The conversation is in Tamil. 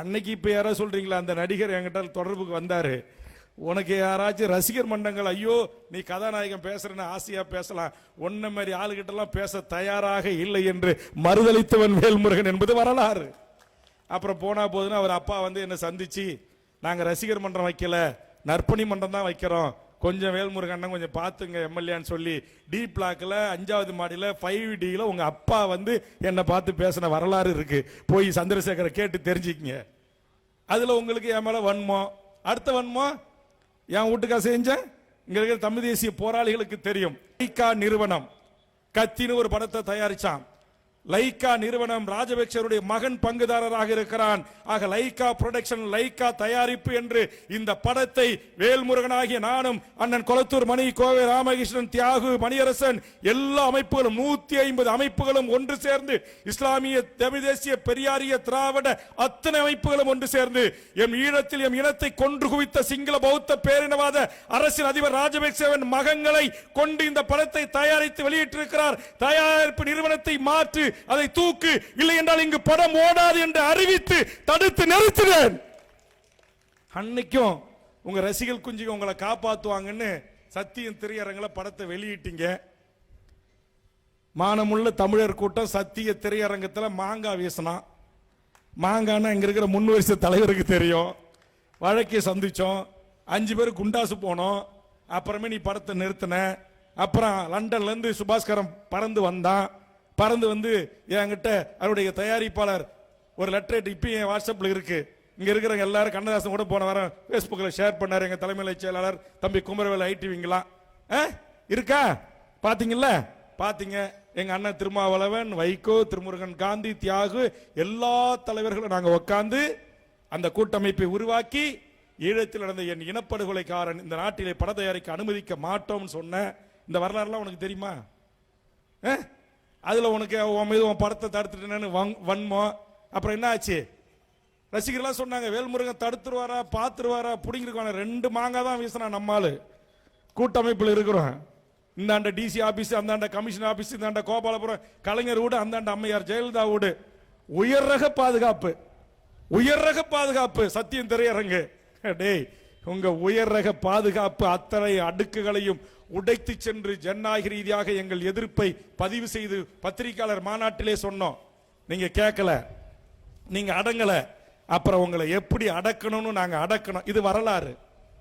அன்னைக்கு இப்போ யாராவது சொல்கிறீங்களா அந்த நடிகர் என்கிட்ட தொடர்புக்கு வந்தார். உனக்கு யாராச்சும் ரசிகர் மன்றங்கள் ஐயோ நீ கதாநாயகன் பேசுறன்னு ஆசையாக பேசலாம். ஒன்ன மாதிரி ஆளுகிட்டலாம் பேச தயாராக இல்லை என்று மறுதளித்தவன் வேல்முருகன் என்பது வரலாறு. அப்புறம் போனால் போதுன்னு அவர் அப்பா வந்து என்னை சந்தித்து நாங்கள் ரசிகர் மன்றம் வைக்கல நற்பணி மன்றம் தான் வைக்கிறோம். கொஞ்சம் வேல்முருகன் அண்ணன் கொஞ்சம் பார்த்துங்க எம்எல்ஏன்னு சொல்லி. டி பிளாக்கில் அஞ்சாவது மாடியில் ஃபைவ் டியில் உங்கள் அப்பா வந்து என்னை பார்த்து பேசின வரலாறு இருக்குது போய் சந்திரசேகரை கேட்டு தெரிஞ்சுக்கிங்க. அதில் உங்களுக்கு என் மேலே வன்மம். அடுத்த வன்மம் என் வீட்டுக்கா செஞ்சேன். இங்கே இருக்கிற தமிழ் தேசிய போராளிகளுக்கு தெரியும். ஐக்கா நிறுவனம். கத்தின்னு ஒரு படத்தை தயாரித்தான் லைக்கா நிறுவனம் ராஜபக்சருடைய மகன் பங்குதாரராக இருக்கிறான். ஆக லைக்கா புரொடக்ஷன் லைக்கா தயாரிப்பு என்று இந்த படத்தை வேல்முருகனாகிய நானும் அண்ணன் கொளத்தூர் மணி கோவை ராமகிருஷ்ணன் தியாகு மணியரசன் எல்லா அமைப்புகளும் நூத்தி ஐம்பது அமைப்புகளும் ஒன்று சேர்ந்து இஸ்லாமிய தமிழ் தேசிய பெரியாரிய திராவிட அத்தனை அமைப்புகளும் ஒன்று சேர்ந்து எம் ஈழத்தில் எம் இனத்தை கொன்று குவித்த சிங்கள பௌத்த பேரினவாத அரசின் அதிபர் ராஜபக்சேவன் மகங்களை கொண்டு இந்த படத்தை தயாரித்து வெளியிட்டிருக்கிறார். தயாரிப்பு நிறுவனத்தை மாற்று அதை தூக்கு இல்லை என்றால் இங்கு படம் ஓடாது என்று அறிவித்து தடுத்து நிறுத்தினேன். அன்னைக்கும் உங்க ரசிகர் குஞ்சுங்க உங்களை காப்பாத்துவாங்கன்னு சத்தியம் திரையரங்கில் படத்தை வெளியிட்டீங்க. மானமுள்ள தமிழர் கூட்டம் சத்திய திரையரங்கத்தில் மாங்காய் வீசினா. மாங்கான்னா இங்க இருக்கிற முன் வரிசை தலைவருக்கு தெரியும். வழக்கை சந்திச்சோம். அஞ்சு பேர் குண்டாசு போனோம். அப்புறமே நீ படத்தை நிறுத்தின. அப்புறம் லண்டன்லேருந்து சுபாஷ்கரம் சுபாஸ்கரம் பறந்து வந்தான். பறந்து வந்து என்கிட்ட அவருடைய தயாரிப்பாளர் ஒரு லெட்டர் இப்பயும் என் வாட்ஸ்அப்பில் இருக்கு. இங்க இருக்கிறவங்க எல்லாரும் கண்ணதாசன் கூட போன வாரம் ஃபேஸ்புக்கில் ஷேர் பண்ணார். எங்க தலைமை செயலாளர் தம்பி குமரவேல் ஐடிவிங்களாம் இருக்கா? பாத்தீங்கல்ல? பாத்தீங்க. எங்க அண்ணன் திருமாவளவன் வைகோ திருமுருகன் காந்தி தியாகு எல்லா தலைவர்களும் நாங்க உட்கார்ந்து அந்த கூட்டமைப்பை உருவாக்கி ஈழத்தில் நடந்த என் இனப்படுகொலைக்காரன் இந்த நாட்டிலே பட தயாரிக்க அனுமதிக்க மாட்டோம்னு சொன்ன இந்த வரலாறுலாம் உனக்கு தெரியுமா? ஆ? அதில் உனக்கு உன் மீது உன் படத்தை தடுத்துட்டேன்னு வங் வன்மம் அப்புறம் என்ன ஆச்சு ரசிகர்லாம் சொன்னாங்க வேல்முருகன் தடுத்துருவாரா பார்த்துருவாரா புடிங்கிருக்கான ரெண்டு மாங்காய் தான் வீசினா நம்மால் கூட்டமைப்பில் இருக்கிறோம். இந்தாண்ட டிசி ஆஃபீஸ் அந்தாண்ட கமிஷன் ஆஃபீஸ் இந்தாண்ட கோபாலபுரம் கலைஞர் வீடு அந்தாண்ட அம்மையார் ஜெயலலிதா வீடு. உயர் ரக பாதுகாப்பு. உயர் ரக பாதுகாப்பு. சத்தியம் திரையரங்கு. டேய் உங்க உயர் ரக பாதுகாப்பு அத்தனை அடுக்குகளையும் உடைத்து சென்று ஜனநாயக ரீதியாக எங்கள் எதிர்ப்பை பதிவு செய்து பத்திரிகையாளர் மாநாட்டிலே சொன்னோம். நீங்க கேட்கல நீங்க அடங்கல. அப்புறம் உங்களை எப்படி அடக்கணும்னு நாங்க அடக்கணும். இது வரலாறு.